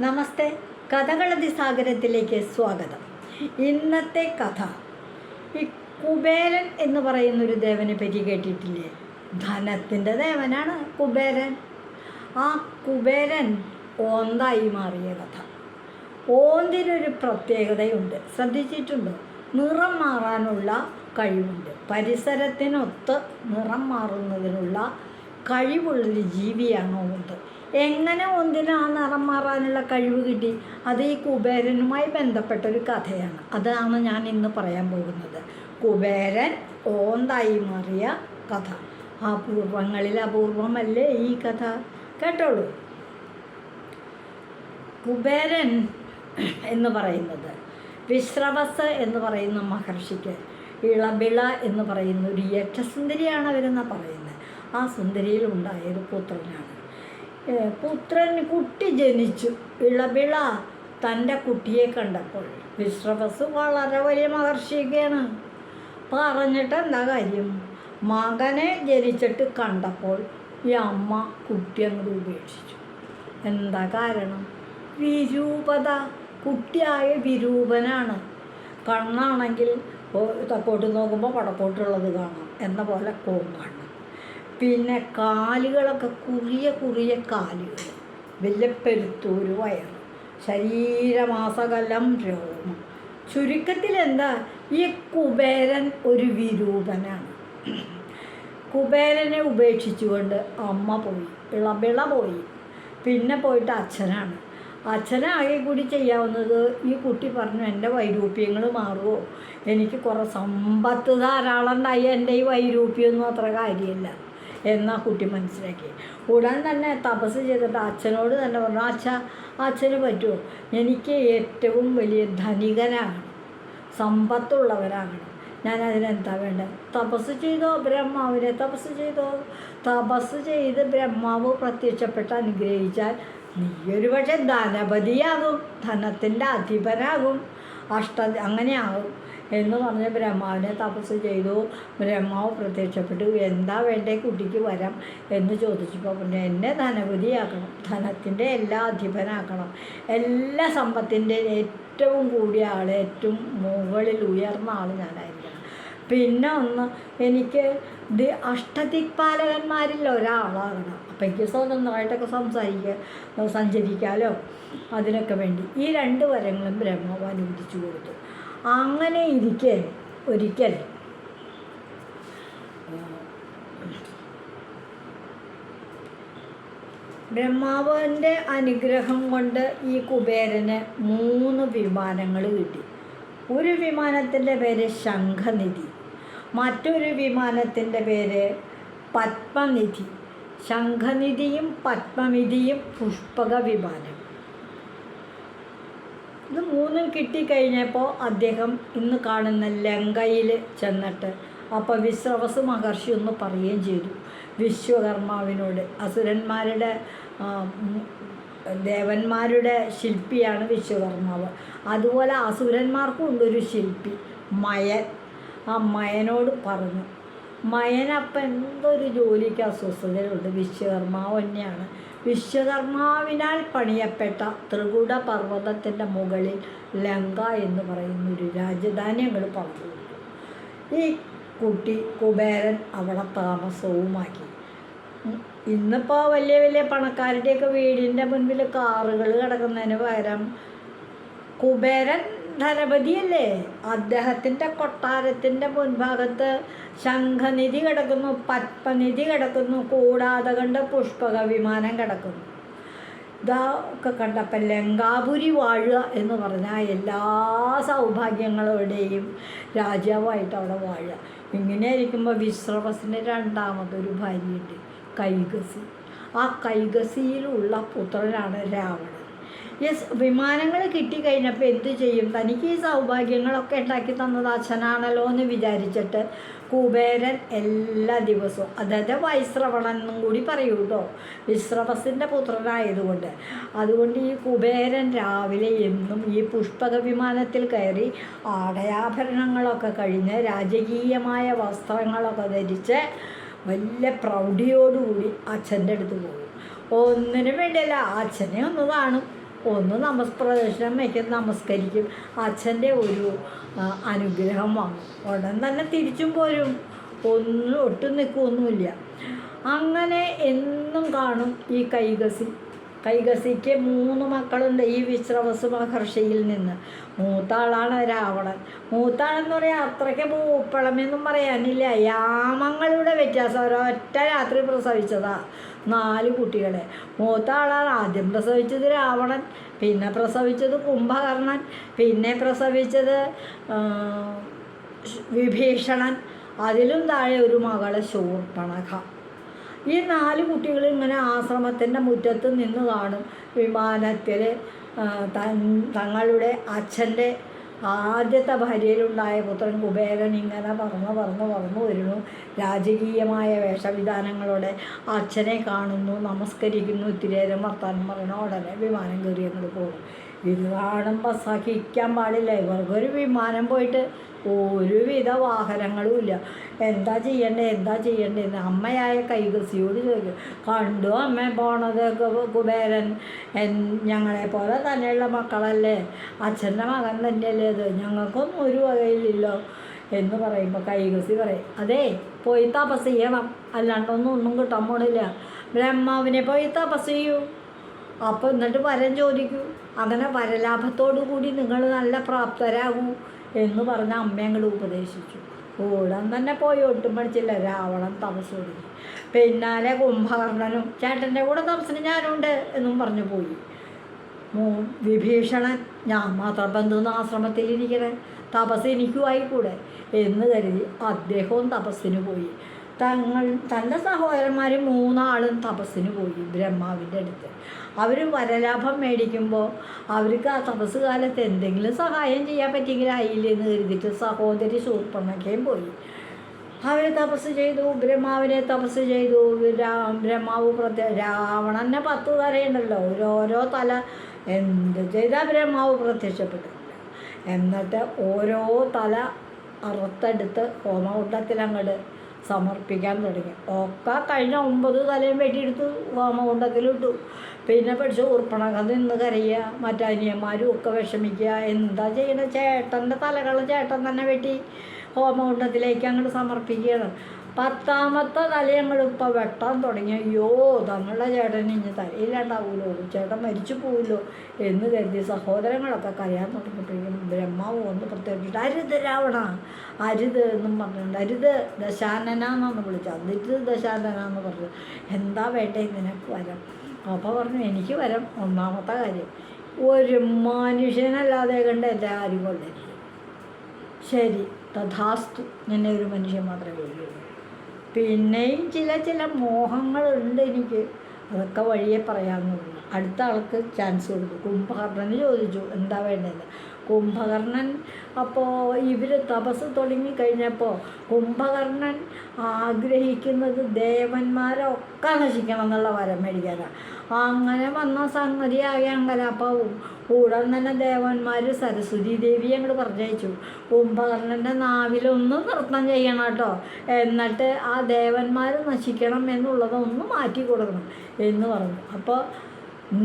നമസ്തേ. കഥകളതി സാഗരത്തിലേക്ക് സ്വാഗതം. ഇന്നത്തെ കഥ. ഈ കുബേരൻ എന്ന് പറയുന്ന ഒരു ദേവനെ പറ്റി കേട്ടിട്ടില്ലേ? ധനത്തിന്റെ ദേവനാണ് കുബേരൻ. ആ കുബേരൻ ഓന്തായി മാറിയ കഥ. ഓന്തിനൊരു പ്രത്യേകതയുണ്ട്. ശ്രദ്ധിച്ചിട്ടുണ്ടോ? നിറം മാറാനുള്ള കഴിവുണ്ട്. പരിസരത്തിനൊത്ത് നിറം മാറുന്നതിനുള്ള കഴിവുള്ളൊരു ജീവിയാണ് ഓന്ത്. എങ്ങനെ ഒന്നിനും ആ നിറം മാറാനുള്ള കഴിവ് കിട്ടി? അത് ഈ കുബേരനുമായി ബന്ധപ്പെട്ടൊരു കഥയാണ്. അതാണ് ഞാൻ ഇന്ന് പറയാൻ പോകുന്നത്. കുബേരൻ ഓന്തായി മാറിയ കഥ. അപൂർവങ്ങളിൽ അപൂർവമല്ലേ ഈ കഥ? കേട്ടോളൂ. കുബേരൻ എന്ന് പറയുന്നത് വിശ്രവസ് എന്ന് പറയുന്ന മഹർഷിക്ക് ഇളബിള എന്ന് പറയുന്ന ഒരു യക്ഷസുന്ദരിയാണ് അവരെന്നാണ് പറയുന്നത്. ആ സുന്ദരിയിൽ ഉണ്ടായ ഒരു പുത്രനാണ് പുത്രൻ കുട്ടി ജനിച്ചു. ഇളബിള തന്റെ കുട്ടിയെ കണ്ടപ്പോൾ വിശ്രവസ് വളരെ വലിയ മഹർഷിയൊക്കെയാണ് പറഞ്ഞിട്ട് എന്താ കാര്യം? മകനെ ജനിച്ചിട്ട് കണ്ടപ്പോൾ ഈ അമ്മ കുട്ടി അങ്ങോട്ട് ഉപേക്ഷിച്ചു. എന്താ കാരണം? വിരൂപത. കുട്ടിയായ വിരൂപനാണ്. കണ്ണാണെങ്കിൽ തെക്കോട്ട് നോക്കുമ്പോൾ പടക്കോട്ടുള്ളത് കാണാം. എന്ന പോലെ കോങ്ങാണ് പിന്നെ കാലുകളൊക്കെ കുറിയ കുറിയ കാലുകൾ. വെല്ലപ്പെരുത്തൂര് വയർ ശരീരമാസകലം രോമം. ചുരുക്കത്തിൽ എന്താ ഈ കുബേരൻ ഒരു വിരൂപനാണ്. കുബേരനെ ഉപേക്ഷിച്ചുകൊണ്ട് അമ്മ പോയി. ഇളബിള പോയി. പിന്നെ പോയിട്ട് അച്ഛനാണ്. അച്ഛനാകെ കൂടി ചെയ്യാവുന്നത് ഈ കുട്ടി പറഞ്ഞു എന്റെ വൈരൂപ്യങ്ങൾ മാറുമോ എനിക്ക് കുറേ സമ്പത്ത് ധാരാളം ഉണ്ടായി. എന്റെ ഈ വൈരൂപ്യമൊന്നും അത്ര കാര്യമില്ല. എന്നാ കുട്ടി മനസ്സിലാക്കി ഉടൻ തന്നെ തപസ് ചെയ്തിട്ട് അച്ഛനോട് തന്നെ പറഞ്ഞു അച്ഛ അച്ഛന് പറ്റുമോ എനിക്ക് ഏറ്റവും വലിയ ധനികനാകണം. സമ്പത്തുള്ളവരാണ് ഞാൻ അതിനെന്താ വേണ്ടത് തപസ് ചെയ്തോ ബ്രഹ്മാവിനെ തപസ് ചെയ്തോ? തപസ് ചെയ്ത് ബ്രഹ്മാവ് പ്രത്യക്ഷപ്പെട്ട് അനുഗ്രഹിച്ചാൽ നീ ഒരു പക്ഷേ ധനപതിയാകും. ധനത്തിന്റെ അധിപനാകും. അഷ്ട അങ്ങനെയാകും. എന്ന് പറഞ്ഞ് ബ്രഹ്മാവിനെ തപസ് ചെയ്തു. ബ്രഹ്മാവ് പ്രത്യക്ഷപ്പെട്ടു. എന്താ വേണ്ടേ കുട്ടിക്ക് വരാം? എന്ന് ചോദിച്ചപ്പോൾ പിന്നെ എന്നെ ധനപതിയാക്കണം. ധനത്തിന്റെ എല്ലാ അധിപനാക്കണം. എല്ലാ സമ്പത്തിന്റെ ഏറ്റവും കൂടിയ ആൾ ഏറ്റവും മുകളിൽ ഉയർന്ന ആൾ ഞാനായിരിക്കണം. പിന്നെ ഒന്ന് എനിക്ക് ദി അഷ്ടദിക്പാലകന്മാരിൽ ഒരാളാകണം. അപ്പം എനിക്ക് സ്വതന്ത്രമായിട്ടൊക്കെ സംസാരിക്കുക സഞ്ചരിക്കാമല്ലോ അതിനൊക്കെ വേണ്ടി. ഈ രണ്ട് വരങ്ങളും ബ്രഹ്മാവ് അനുവദിച്ചു കൊടുത്തു. അങ്ങനെ ഇരിക്കെ ഒരിക്കൽ. ബ്രഹ്മാവിന്റെ അനുഗ്രഹം കൊണ്ട് ഈ കുബേരന് മൂന്ന് വിമാനങ്ങൾ കിട്ടി. ഒരു വിമാനത്തിന്റെ പേര് ശംഖനിധി മറ്റൊരു വിമാനത്തിന്റെ പേര് പത്മനിധി. ശംഖനിധിയും പത്മനിധിയും പുഷ്പക വിമാനം. ഇത് മൂന്നും കിട്ടിക്കഴിഞ്ഞപ്പോൾ അദ്ദേഹം ഇന്ന് കാണുന്ന ലങ്കയിൽ ചെന്നിട്ട് അപ്പോൾ വിശ്രവസ് മഹർഷി ഒന്ന് പറയുകയും ചെയ്തു. വിശ്വകർമാവിനോട് അസുരന്മാരുടെ ദേവന്മാരുടെ ശില്പിയാണ് വിശ്വകർമാവ്. അതുപോലെ അസുരന്മാർക്കും ഉണ്ടൊരു ശില്പി മയൻ. ആ മയനോട് പറഞ്ഞു മയനപ്പം എന്തൊരു ജോലിക്ക് അസ്വസ്ഥതയുണ്ട് വിശ്വകർമാവ് തന്നെയാണ്. വിശ്വകർമാവിനാൽ പണിയപ്പെട്ട ത്രികുട പർവതത്തിന്റെ മുകളിൽ ലങ്ക എന്ന് പറയുന്ന ഒരു അങ്ങോട്ട് പറഞ്ഞു ഈ കുട്ടി കുബേരൻ അവിടെ താമസവുമാക്കി. ഇന്നിപ്പോൾ വലിയ വലിയ പണക്കാരുടെയൊക്കെ വീടിന്റെ മുൻപിൽ കാറുകൾ കിടക്കുന്നതിന് പകരം കുബേരൻ ധനപതിയല്ലേ? അദ്ദേഹത്തിന്റെ കൊട്ടാരത്തിന്റെ മുൻഭാഗത്ത് ശംഖനിധി കിടക്കുന്നു പത്മനിധി കിടക്കുന്നു കൂടാതെ കണ്ട് പുഷ്പക വിമാനം കിടക്കുന്നു. ഇതാ ഒക്കെ കണ്ടപ്പോൾ ലങ്കാപുരി വാഴുക എന്ന് പറഞ്ഞാൽ എല്ലാ സൗഭാഗ്യങ്ങളുടെയും രാജാവായിട്ട് അവിടെ വാഴുക. ഇങ്ങനെ ഇരിക്കുമ്പോൾ വിശ്രവസിന് രണ്ടാമതൊരു ഭാര്യയുണ്ട് കൈകസി ആ കൈകസിയിലുള്ള പുത്രനാണ് രാവണൻ. യെസ് വിമാനങ്ങൾ കിട്ടിക്കഴിഞ്ഞപ്പോൾ എന്തു ചെയ്യും? തനിക്ക് ഈ സൗഭാഗ്യങ്ങളൊക്കെ ഉണ്ടാക്കി തന്നത് അച്ഛനാണല്ലോ എന്ന് വിചാരിച്ചിട്ട് കുബേരൻ എല്ലാ ദിവസവും അതായത് വൈശ്രവണൻ എന്നും കൂടി പറയൂ കേട്ടോ വിശ്രവസിന്റെ പുത്രനായതുകൊണ്ട്. അതുകൊണ്ട് ഈ കുബേരൻ രാവിലെ എന്നും ഈ പുഷ്പക വിമാനത്തിൽ കയറി ആടയാഭരണങ്ങളൊക്കെ കഴിഞ്ഞ് രാജകീയമായ വസ്ത്രങ്ങളൊക്കെ ധരിച്ച് വലിയ പ്രൗഢിയോടുകൂടി അച്ഛന്റെ അടുത്ത് പോകും. ഒന്നിനും വേണ്ടിയല്ല അച്ഛനെ ഒന്ന് കാണും. ഒന്ന് നമസ് പ്രദക്ഷിണം വയ്ക്കും നമസ്കരിക്കും. അച്ഛന്റെ ഒരു അനുഗ്രഹമാണ് ഉടൻ തന്നെ തിരിച്ചും പോരും. ഒന്നും ഒട്ടും നിൽക്കുകയൊന്നുമില്ല അങ്ങനെ എന്നും കാണും ഈ കൈകസി കൈകസിക്ക് മൂന്ന് മക്കളുണ്ട് ഈ വിശ്രവസ് മഹർഷിയിൽ നിന്ന്. മൂത്താളാണ് രാവണൻ. മൂത്താളെന്ന് പറയാൻ അത്രയ്ക്ക് പൂപ്പളമെന്നും പറയാനില്ല. യാമങ്ങളുടെ വ്യത്യാസം. ഒരൊറ്റ രാത്രി പ്രസവിച്ചതാ. നാല് കുട്ടികളെ. മൂത്താളാണ് ആദ്യം പ്രസവിച്ചത് രാവണൻ പിന്നെ പ്രസവിച്ചത് കുംഭകർണൻ പിന്നെ പ്രസവിച്ചത് വിഭീഷണൻ. അതിലും താഴെ ഒരു മകൾ ശൂർപ്പണഖ. ഈ നാല് കുട്ടികൾ ഇങ്ങനെ ആശ്രമത്തിന്റെ മുറ്റത്ത് നിന്ന് കാണും. വിമാനത്തിൽ തങ്ങളുടെ അച്ഛന്റെ ആദ്യത്തെ ഭാര്യയിലുണ്ടായ പുത്രൻ കുബേരൻ ഇങ്ങനെ പറന്ന് പറന്ന് പറന്ന് വരുന്നു. രാജകീയമായ വേഷവിധാനങ്ങളോടെ അച്ഛനെ കാണുന്നു നമസ്കരിക്കുന്നു ഇത്തിരേരം വർത്താനം പറയണു ഉടനെ വിമാനം കയറി അങ്ങോട്ട് പോകും. ഇത് കാണുമ്പോൾ സഹിക്കാൻ പാടില്ല. ഇവർക്കൊരു വിമാനം പോയിട്ട് ഒരുവിധ വാഹനങ്ങളും ഇല്ല. എന്താ ചെയ്യണ്ടേ? എന്താ ചെയ്യണ്ടേന്ന് അമ്മയായ കൈകസിയോട് ചോദിക്കും. കണ്ടു അമ്മ പോണത് കുബേരൻ. ഞങ്ങളെ പോലെ തന്നെയുള്ള മക്കളല്ലേ? അച്ഛന്റെ മകൻ തന്നെയല്ലേ അത് ഞങ്ങൾക്കൊന്നും ഒരു വകയില്ലല്ലോ. എന്ന് പറയുമ്പോൾ കൈകസി പറയും. അതേ പോയി തപസ് ചെയ്യണം. അല്ലാണ്ടൊന്നും ഒന്നും കിട്ടാൻ പോണില്ല. ബ്രഹ്മാവിനെ പോയി തപസ് ചെയ്യൂ. അപ്പോൾ എന്നിട്ട് വരം ചോദിക്കൂ. അങ്ങനെ വരലാഭത്തോടു കൂടി നിങ്ങൾ നല്ല പ്രാപ്തരാകൂ എന്ന് പറഞ്ഞ അമ്മയങ്ങൾ ഉപദേശിച്ചു. ഓടം തന്നെ പോയി ഒട്ടും പഠിച്ചില്ല. രാവണൻ തപസ് പിന്നാലെ കുംഭകർണനും ചേട്ടന്റെ കൂടെ തപസ്സിന് ഞാനുണ്ട് എന്നും പറഞ്ഞു പോയി. വിഭീഷണൻ ഞാൻ മാത്രം ബന്ധുന്ന ആശ്രമത്തിലിരിക്കണേ. തപസ് എനിക്കും ആയിക്കൂടെ എന്ന് കരുതി അദ്ദേഹവും തപസ്സിന് പോയി. തങ്ങൾ തന്റെ സഹോദരന്മാർ മൂന്നാളും തപസ്സിന് പോയി ബ്രഹ്മാവിന്റെ അടുത്ത്. അവർ വരലാഭം മേടിക്കുമ്പോൾ അവർക്ക് ആ തപസ് കാലത്ത് എന്തെങ്കിലും സഹായം ചെയ്യാൻ പറ്റിയെങ്കിൽ അയില്ലെന്ന് കരുതിയിട്ട് സഹോദരി ശൂർപ്പണക്കയും പോയി. അവർ തപസ് ചെയ്തു ബ്രഹ്മാവിനെ തപസ് ചെയ്തു ബ്രഹ്മാവ് പ്രത്യ രാവണനെ പത്ത് തലയുണ്ടല്ലോ ഓരോരോ തല എന്ത് ചെയ്താൽ ബ്രഹ്മാവ് പ്രത്യക്ഷപ്പെട്ടു. എന്നിട്ട് ഓരോ തല അറുത്തെടുത്ത് ഹോമകുണ്ടത്തിൽ അങ്ങോട്ട് സമർപ്പിക്കാൻ തുടങ്ങി. ഒക്കെ കഴിഞ്ഞ ഒമ്പത് തലയും വെട്ടിയെടുത്ത് വാമകുണ്ടത്തിലിട്ടു പിന്നെ പഠിച്ച ഉർപ്പണക നിന്ന് കരയുക മറ്റനിയന്മാരും ഒക്കെ വിഷമിക്കുക. എന്താ ചെയ്യണ? ചേട്ടന്റെ തലകൾ ചേട്ടൻ തന്നെ വെട്ടി ഹോമകുണ്ടത്തിലേക്ക് അങ്ങോട്ട് സമർപ്പിക്കുകയാണ്. പത്താമത്തെ തല ഞങ്ങൾ ഇപ്പോൾ വെട്ടാൻ തുടങ്ങി. അയ്യോ തങ്ങളുടെ ചേട്ടൻ ഇനി തലയിലുണ്ടാവുമല്ലോ ചേട്ടൻ മരിച്ചു പോവില്ലോ എന്ന് കരുതി സഹോദരങ്ങളൊക്കെ കരയാൻ തുടങ്ങിയപ്പോഴേക്കും ബ്രഹ്മാവ് ഒന്ന് പ്രത്യേകിച്ചിട്ട് അരുത് രാവണ അരുത് എന്നും പറഞ്ഞിട്ടുണ്ട്. അരുത് ദശാനന എന്നാണ് വിളിച്ചത് അതിരുത് ദശാനന എന്ന് പറഞ്ഞു. എന്താ വേണ്ടേ നിനക്ക് വരം? അപ്പോൾ പറഞ്ഞു എനിക്ക് വരം ഒന്നാമത്തെ കാര്യം. ഒരു മനുഷ്യനല്ലാതെ കണ്ട് എല്ലാവരും കൊള്ളരുത് ശരി. തഥാസ്തു. എന്നെ ഒരു മനുഷ്യൻ മാത്രമേ ഉള്ളൂ പിന്നെയും ചില ചില മോഹങ്ങളുണ്ട് എനിക്ക്. അതൊക്കെ വഴിയെ പറയാമെന്നുള്ളൂ അടുത്ത ആൾക്ക് ചാൻസ് കൊടുത്തു കുംഭകർണന് ചോദിച്ചു. എന്താ വേണ്ടതെന്ന് കുംഭകർണൻ. അപ്പോൾ ഇവർ തപസ് തുടങ്ങിക്കഴിഞ്ഞപ്പോൾ കുംഭകർണൻ ആഗ്രഹിക്കുന്നത് ദേവന്മാരൊക്കെ നശിക്കണം എന്നുള്ള വരം മേടിക്കാനാണ് അങ്ങനെ വന്ന സംഗതിയായ അങ്കലാപ്പാവും ഉടൻ തന്നെ ദേവന്മാർ സരസ്വതി ദേവി അങ്ങോട്ട് പറഞ്ഞയച്ചു. കുംഭകർണന്റെ നാവിലൊന്ന് നൃത്തം ചെയ്യണം കേട്ടോ. എന്നിട്ട് ആ ദേവന്മാർ നശിക്കണം എന്നുള്ളത് ഒന്ന് മാറ്റി കൊടുക്കണം എന്ന് പറഞ്ഞു. അപ്പോൾ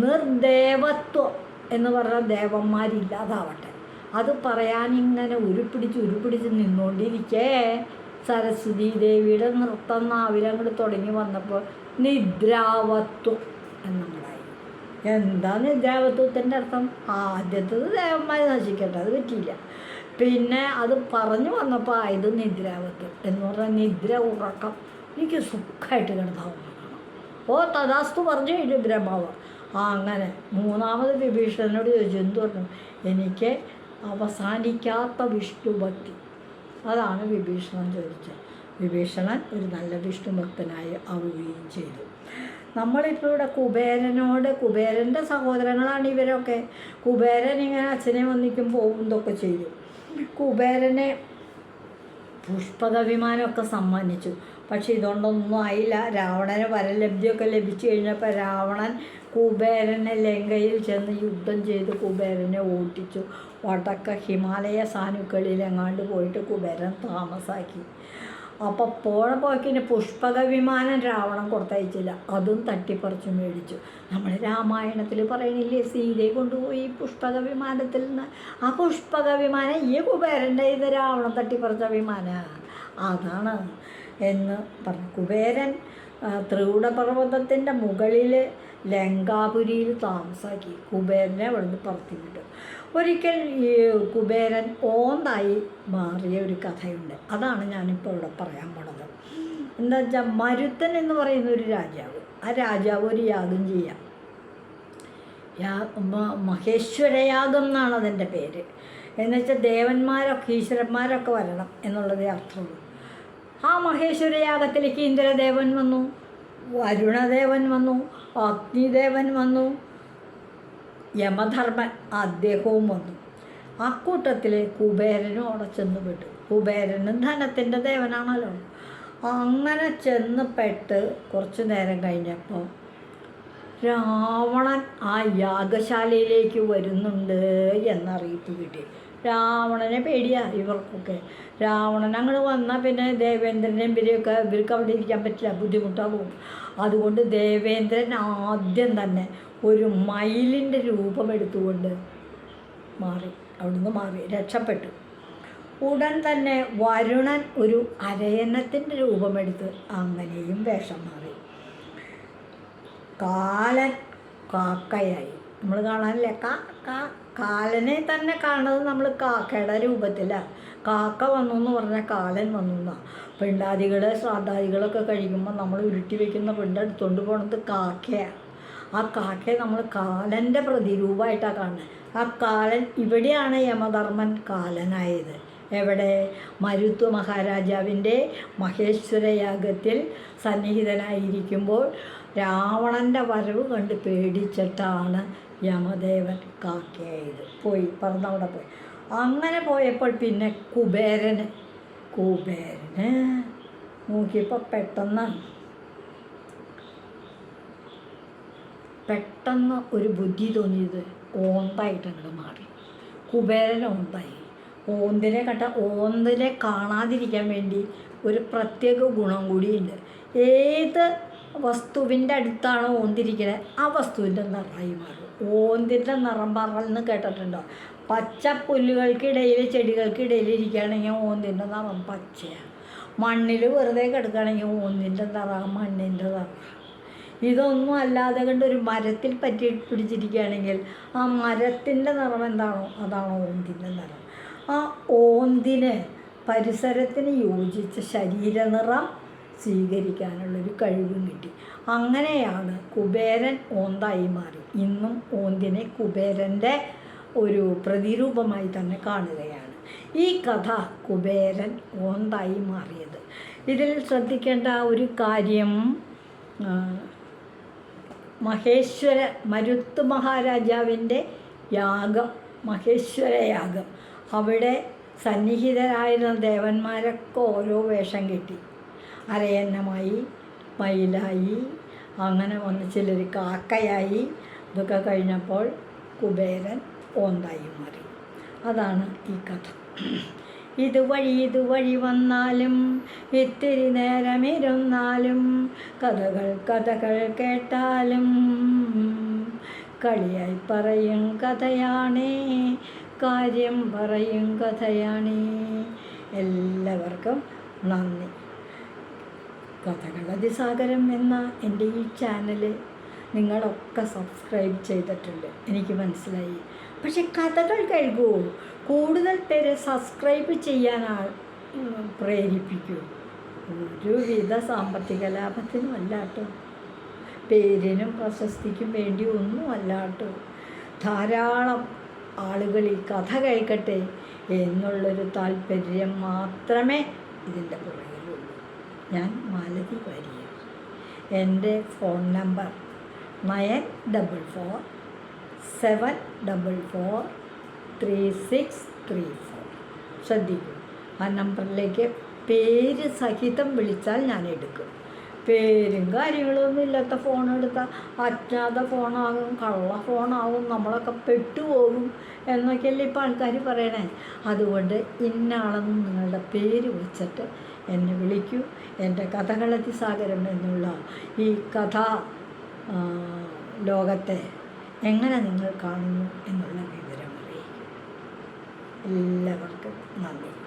നിർദേവത്വം എന്ന് പറഞ്ഞാൽ ദേവന്മാരില്ലാതാവട്ടെ. അത് പറയാനിങ്ങനെ ഉരുപ്പിടിച്ച് ഉരുപ്പിടിച്ച് നിന്നുകൊണ്ടിരിക്കേ സരസ്വതി ദേവിയുടെ നൃത്തം നാവിലങ്ങോട്ട് തുടങ്ങി വന്നപ്പോൾ നിദ്രാവത്വം എന്നുള്ളതായി എന്താ നിദ്രാവത്വത്തിന്റെ അർത്ഥം? ആദ്യത്തത് ദേവന്മാരെ നശിക്കട്ടെ അത് പറ്റിയില്ല. പിന്നെ അത് പറഞ്ഞു വന്നപ്പോൾ ആയത് നിദ്രാവത്വം എന്ന് പറഞ്ഞാൽ നിദ്ര ഉറക്കം. എനിക്ക് സുഖമായിട്ട് കിടന്നാവും ഓ തഥാസ്തു പറഞ്ഞു കഴിഞ്ഞു ബ്രഹ്മാവ്. അങ്ങനെ മൂന്നാമത് വിഭീഷണനോട് ചോദിച്ചു എന്തു പറഞ്ഞു? എനിക്ക് അവസാനിക്കാത്ത വിഷ്ണുഭക്തി അതാണ് വിഭീഷണൻ ചോദിച്ചത്. വിഭീഷണൻ ഒരു നല്ല വിഷ്ണുഭക്തനായി ആവുകയും ചെയ്തു. നമ്മളിപ്പോൾ ഇവിടെ കുബേരനോട് കുബേരന്റെ സഹോദരങ്ങളാണ് ഇവരൊക്കെ. കുബേരൻ ഇങ്ങനെ അച്ഛനെ വന്നിക്കും പോകുന്നതൊക്കെ ചെയ്തു. കുബേരനെ പുഷ്പക വിമാനമൊക്കെ സമ്മാനിച്ചു. പക്ഷെ ഇതുകൊണ്ടൊന്നും ആയില്ല. രാവണന് വരലബ്ധിയൊക്കെ ലഭിച്ചു കഴിഞ്ഞപ്പോൾ രാവണൻ കുബേരനെ ലങ്കയിൽ ചെന്ന് യുദ്ധം ചെയ്ത് കുബേരനെ ഓട്ടിച്ചു. വടക്ക ഹിമാലയ സാനുക്കളിൽ എങ്ങാണ്ട് പോയിട്ട് കുബേരൻ താമസാക്കി. അപ്പോൾ പോണ പോക്കിന് പുഷ്പക വിമാനം രാവണൻ കൊടുത്തയച്ചില്ല. അതും തട്ടിപ്പറിച്ചു മേടിച്ചു. നമ്മൾ രാമായണത്തിൽ പറയണില്ലേ സീതയെ കൊണ്ടുപോയി പുഷ്പക വിമാനത്തിൽ നിന്ന്. ആ പുഷ്പക വിമാനം ഈ കുബേരന്റെ ഇത് രാവണൻ തട്ടിപ്പറിച്ച വിമാനമാണ് അതാണ്. എന്ന് പറഞ്ഞു. കുബേരൻ ത്രികൂടപർവതത്തിന്റെ മുകളിൽ ലങ്കാപുരിയിൽ താമസാക്കി. കുബേരനെ അവിടുന്ന് പുറത്തു വിട്ടു ഒരിക്കൽ ഈ കുബേരൻ ഓന്തായി മാറിയ ഒരു കഥയുണ്ട്. അതാണ് ഞാനിപ്പോൾ ഇവിടെ പറയാൻ പോണത്. എന്താ വെച്ചാൽ മരുത്തൻ എന്ന് പറയുന്ന ഒരു രാജാവ്. ആ രാജാവ് ഒരു യാഗം ചെയ്യാം. യാ മഹേശ്വരയാഗം എന്നാണ് അതിന്റെ പേര്. എന്നുവെച്ചാൽ ദേവന്മാരൊക്കെ ഈശ്വരന്മാരൊക്കെ വരണം എന്നുള്ളതേ അർത്ഥമുള്ളൂ. ആ മഹേശ്വര യാഗത്തിലേക്ക് ഇന്ദ്രദേവൻ വന്നു. വരുണദേവൻ വന്നു. അഗ്നിദേവൻ വന്നു. യമധർമ്മൻ അദ്ദേഹവും വന്നു. അക്കൂട്ടത്തിൽ കുബേരനും അവിടെ ചെന്ന് പെട്ടു കുബേരനും ധനത്തിന്റെ ദേവനാണല്ലോ. അങ്ങനെ ചെന്ന് പെട്ട് കുറച്ച് നേരം കഴിഞ്ഞപ്പോൾ രാവണൻ ആ യാഗശാലയിലേക്ക് വരുന്നുണ്ട് എന്നറിയിപ്പ് കിട്ടി. രാവണനെ പേടിയാ ഇവർക്കൊക്കെ. രാവണൻ അങ്ങോട്ട് വന്നാൽ പിന്നെ ദേവേന്ദ്രനെ ഇവരെയൊക്കെ ഇവർക്ക് അവിടെ ഇരിക്കാൻ പറ്റില്ല ബുദ്ധിമുട്ടാകും അതുകൊണ്ട് ദേവേന്ദ്രൻ ആദ്യം തന്നെ ഒരു മയിലിന്റെ രൂപം എടുത്തുകൊണ്ട് മാറി. അവിടുന്ന് മാറി രക്ഷപ്പെട്ടു. ഉടൻ തന്നെ വരുണൻ ഒരു അരയന്നത്തിന്റെ രൂപമെടുത്ത് അങ്ങനെയും വേഷം മാറി. കാലൻ കാക്കയായി. നമ്മൾ കാണാനില്ലേ? കാ കാ കാലനെ തന്നെ കാണുന്നത് നമ്മൾ കാക്കയുടെ രൂപത്തിലാണ് കാക്ക വന്നു എന്ന് പറഞ്ഞാൽ കാലൻ വന്നു എന്നാണ് പിണ്ടാദികൾ ശ്രാദ്ധാദികളൊക്കെ കഴിക്കുമ്പോൾ നമ്മൾ ഉരുട്ടി വെക്കുന്ന പിണ്ട എടുത്തുകൊണ്ട് പോണത് കാക്കയാണ് ആ കാക്കയെ നമ്മൾ കാലന്റെ പ്രതിരൂപമായിട്ടാണ് കാണുന്നത് ആ കാലൻ ഇവിടെയാണ് യമധർമ്മൻ കാലനായത്. എവിടെ? മരുത്വ മഹാരാജാവിന്റെ മഹേശ്വര യാഗത്തിൽ സന്നിഹിതനായിരിക്കുമ്പോൾ രാവണന്റെ വരവ് കണ്ട് പേടിച്ചിട്ടാണ് യമദേവൻ കാക്കയായത്. പോയി പറന്നവിടെ പോയി. അങ്ങനെ പോയപ്പോൾ പിന്നെ കുബേരന് കുബേരന് നോക്കിയപ്പോൾ പെട്ടെന്ന് പെട്ടെന്ന് ഒരു ബുദ്ധി തോന്നിയത് ഓന്തായിട്ട് മാറി. കുബേരൻ ഓന്തായി. ഓന്തിനെ കണ്ട ഓന്തിനെ കാണാതിരിക്കാൻ വേണ്ടി ഒരു പ്രത്യേക ഗുണം കൂടിയുണ്ട്. ഏത് വസ്തുവിന്റെ അടുത്താണോ ഓന്തിരിക്കുന്നത് ആ വസ്തുവിന്റെ നിറയി മാറും. ഓന്തിന്റെ നിറം പറന്ന് കേട്ടിട്ടുണ്ടോ? പച്ച പുല്ലുകൾക്കിടയിൽ ചെടികൾക്കിടയിൽ ഇരിക്കുകയാണെങ്കിൽ ഓന്തിന്റെ നിറം പച്ചയാണ്. മണ്ണിൽ വെറുതെ കിടക്കുകയാണെങ്കിൽ ഓന്തിന്റെ നിറം മണ്ണിന്റെ നിറം. ഇതൊന്നും അല്ലാതെ കണ്ട് ഒരു മരത്തിൽ പറ്റി പിടിച്ചിരിക്കുകയാണെങ്കിൽ ആ മരത്തിന്റെ നിറം എന്താണോ? അതാണ് ഓന്തിന്റെ നിറം. ആ ഓന്തിന് പരിസരത്തിന് യോജിച്ച ശരീരനിറം സ്വീകരിക്കാനുള്ളൊരു കഴിവും കിട്ടി. അങ്ങനെയാണ് കുബേരൻ ഓന്തായി മാറി. ഇന്നും ഓന്തിനെ കുബേരന്റെ ഒരു പ്രതിരൂപമായി തന്നെ കാണുകയാണ്. ഈ കഥ കുബേരൻ ഓന്തായി മാറിയത്. ഇതിൽ ശ്രദ്ധിക്കേണ്ട ഒരു കാര്യം മഹേശ്വര മരുത്ത് മഹാരാജാവിന്റെ യാഗം മഹേശ്വര യാഗം. അവിടെ സന്നിഹിതരായിരുന്ന ദേവന്മാരൊക്കെ ഓരോ വേഷം കെട്ടി. അരയന്നമായി മയിലായി അങ്ങനെ വന്ന് ചിലർ കാക്കയായി. ഇതൊക്കെ കഴിഞ്ഞപ്പോൾ കുബേരൻ ഓന്തായി മാറി. അതാണ് ഈ കഥ. ഇതുവഴി ഇതുവഴി വന്നാലും ഇത്തിരി നേരമിരുന്നാലും കഥകൾ കഥകൾ കേട്ടാലും കളിയായി പറയും കഥയാണേ കാര്യം പറയും കഥയാണേ. എല്ലാവർക്കും നന്ദി. കഥകൾ അതിസാഗരം എന്ന എന്റെ ഈ ചാനൽ നിങ്ങളൊക്കെ സബ്സ്ക്രൈബ് ചെയ്തിട്ടുണ്ട്. എനിക്ക് മനസ്സിലായി. പക്ഷെ കഥകൾ കേൾക്കൂ. കൂടുതൽ പേര് സബ്സ്ക്രൈബ് ചെയ്യാൻ പ്രേരിപ്പിക്കൂ. ഒരുവിധ സാമ്പത്തിക ലാഭത്തിനും അല്ലാട്ടോ. പേരിനും പ്രശസ്തിക്കും വേണ്ടി ഒന്നും അല്ലാട്ടോ. ധാരാളം ആളുകൾ ഈ കഥ കേൾക്കട്ടെ എന്നുള്ളൊരു താല്പര്യം മാത്രമേ ഇതിന്റെ പുറകിലുള്ളൂ ഞാൻ മാലതി വാര്യർ എന്റെ phone number nine double four seven double four three six three four. ശ്രദ്ധിക്കും ആ നമ്പറിലേക്ക് പേര് സഹിതം വിളിച്ചാൽ ഞാൻ എടുക്കും. പേരും കാര്യങ്ങളൊന്നും ഇല്ലാത്ത ഫോൺ എടുത്താൽ അജ്ഞാത ഫോണാകും കള്ള ഫോണാകും നമ്മളൊക്കെ പെട്ടുപോകും എന്നൊക്കെയല്ലേ ഇപ്പോൾ ആൾക്കാർ പറയണേ. അതുകൊണ്ട് ഇന്നാളെന്ന് നിങ്ങളുടെ പേര് വിളിച്ചിട്ട് എന്നെ വിളിക്കൂ. എന്റെ കഥകളത്തി സാഗരം എന്നുള്ള ഈ കഥ ലോകത്തെ എങ്ങനെ നിങ്ങൾ കാണുന്നു എന്നുള്ള വിവരം അറിയിക്കും. എല്ലാവർക്കും നന്ദി.